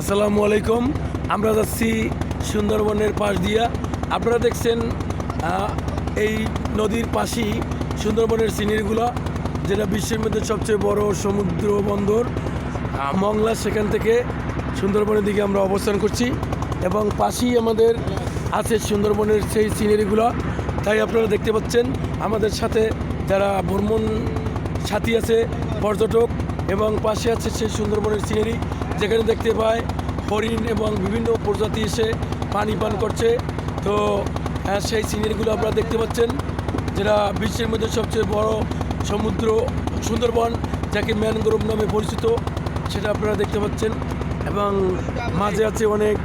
আসসালামু আলাইকুম। আমরা যাচ্ছি সুন্দরবনের পাশ দিয়া। আপনারা দেখছেন এই নদীর পাশেই সুন্দরবনের সিনারিগুলো, যেটা বিশ্বের মধ্যে সবচেয়ে বড় সমুদ্র বন্দর। মংলা, সেখান থেকে সুন্দরবনের দিকে আমরা অবস্থান করছি এবং পাশেই আমাদের আছে সুন্দরবনের সেই সিনারিগুলো। তাই আপনারা দেখতে পাচ্ছেন, আমাদের সাথে যারা ভ্রমণ সাথী আছে, পর্যটক এবং পাশে আছে সেই সুন্দরবনের সিনারি যেখানে দেখতে পায় হরিণ এবং বিভিন্ন প্রজাতি এসে পানি পান করছে। তো হ্যাঁ, সেই সিনারিগুলো আপনারা দেখতে পাচ্ছেন যেটা বিশ্বের মধ্যে সবচেয়ে বড় সমুদ্র সুন্দরবন যাকে ম্যানগ্রোভ নামে পরিচিত সেটা আপনারা দেখতে পাচ্ছেন। এবং মাঝে আছে অনেক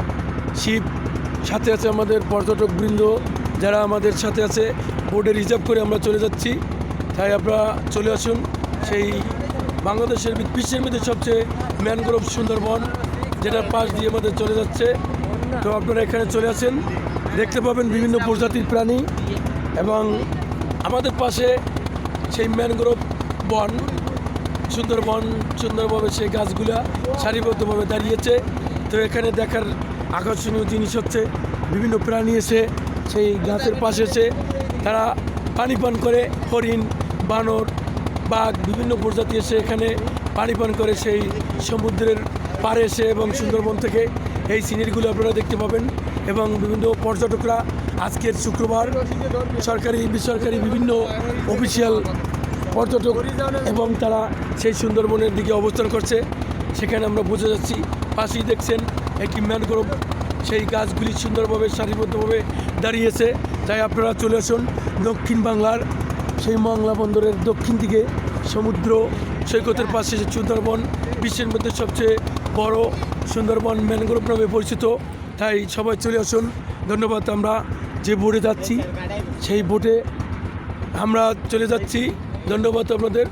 শিপ সাথে আছে আমাদের পর্যটক বৃন্দ যারা আমাদের সাথে আছে। বোর্ডে রিজার্ভ করে আমরা চলে যাচ্ছি। তাই আপনারা চলে আসুন সেই বাংলাদেশের বিশ্বের মধ্যে সবচেয়ে ম্যানগ্রোভ সুন্দরবন যেটা পাশ দিয়ে আমাদের চলে যাচ্ছে। তো আপনারা এখানে চলে আসেন, দেখতে পাবেন বিভিন্ন প্রজাতির প্রাণী এবং আমাদের পাশে সেই ম্যানগ্রোভ বন, সুন্দরবন, সুন্দরভাবে সেই গাছগুলা সারিবদ্ধভাবে দাঁড়িয়েছে। তো এখানে দেখার আকর্ষণীয় জিনিস হচ্ছে, বিভিন্ন প্রাণী এসে সেই গাছের পাশে এসে তারা পানি পান করে, হরিণ, বানর বাঘ বিভিন্ন প্রজাতি এসে এখানে পানি পান করে সেই সমুদ্রের পাড়ে এসে এবং সুন্দরবন থেকে এই সিনারিগুলো আপনারা দেখতে পাবেন এবং বিভিন্ন পর্যটকরা আজকের শুক্রবার সরকারি, বেসরকারি বিভিন্ন অফিসিয়াল পর্যটক এবং তারা সেই সুন্দরবনের দিকে অবস্থান করছে। সেখানে আমরা বুঝে যাচ্ছি, পাশেই দেখছেন একটি ম্যানগ্রোভ। সেই গাছগুলি সুন্দরভাবে সারিবদ্ধভাবে দাঁড়িয়েছে। তাই আপনারা চলে আসুন দক্ষিণ বাংলার সেই মংলা বন্দরের দক্ষিণ দিকে সমুদ্র সৈকতের পাশে যে সুন্দরবন, বিশ্বের মধ্যে সবচেয়ে বড় সুন্দরবন ম্যানগ্রোভ নামে পরিচিত। তাই সবাই চলে আসুন। ধন্যবাদ, আমরা যে বোটে যাচ্ছি, সেই বোটে আমরা চলে যাচ্ছি। ধন্যবাদ আপনাদের।